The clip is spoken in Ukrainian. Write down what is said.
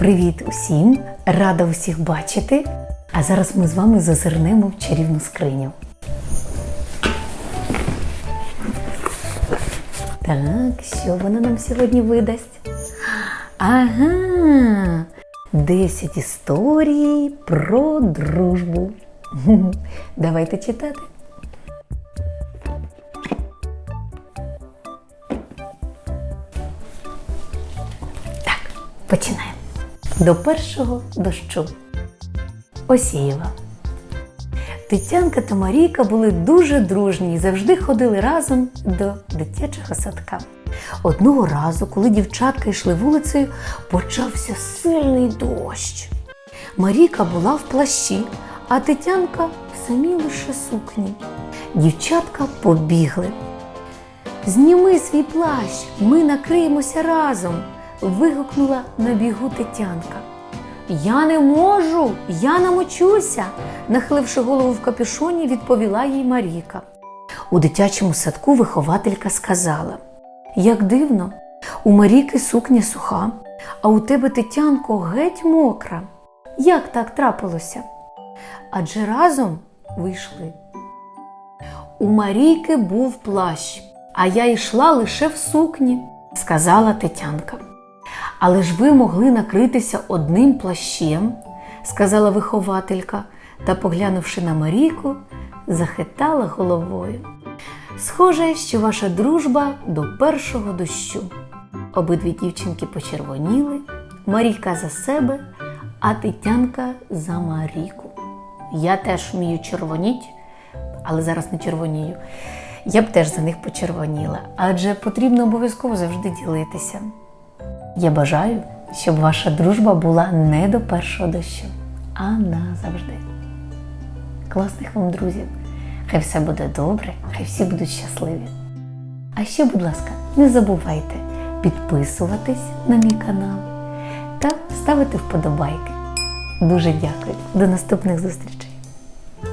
Привіт усім! Рада усіх бачити! А зараз ми з вами зазирнемо в чарівну скриню. Так, що вона нам сьогодні видасть? Ага! 10 історій про дружбу. Давайте читати. Так, починаємо. До першого дощу. Осієва. Тетянка та Марійка були дуже дружні і завжди ходили разом до дитячого садка. Одного разу, коли дівчатка йшли вулицею, почався сильний дощ. Марійка була в плащі, а Тетянка в самій лише сукні. Дівчатка побігли. Зніми свій плащ, ми накриємося разом. Вигукнула на бігу Тетянка. Я не можу, я намочуся, нахиливши голову в капюшоні, відповіла їй Марійка. У дитячому садку вихователька сказала: Як дивно, у Марійки сукня суха, а у тебе Тетянко геть мокра. Як так трапилося? Адже разом вийшли. У Марійки був плащ, а я йшла лише в сукні, сказала Тетянка. Але ж ви могли накритися одним плащем, сказала вихователька, та, поглянувши на Марійку, захитала головою. Схоже, що ваша дружба до першого дощу. Обидві дівчинки почервоніли, Марійка за себе, а Тетянка за Марійку. Я теж вмію червоніть, але зараз не червонію. Я б теж за них почервоніла, адже потрібно обов'язково завжди ділитися. Я бажаю, щоб ваша дружба була не до першого дощу, а назавжди. Класних вам друзів! Хай все буде добре, хай всі будуть щасливі. А ще, будь ласка, не забувайте підписуватись на мій канал та ставити вподобайки. Дуже дякую. До наступних зустрічей!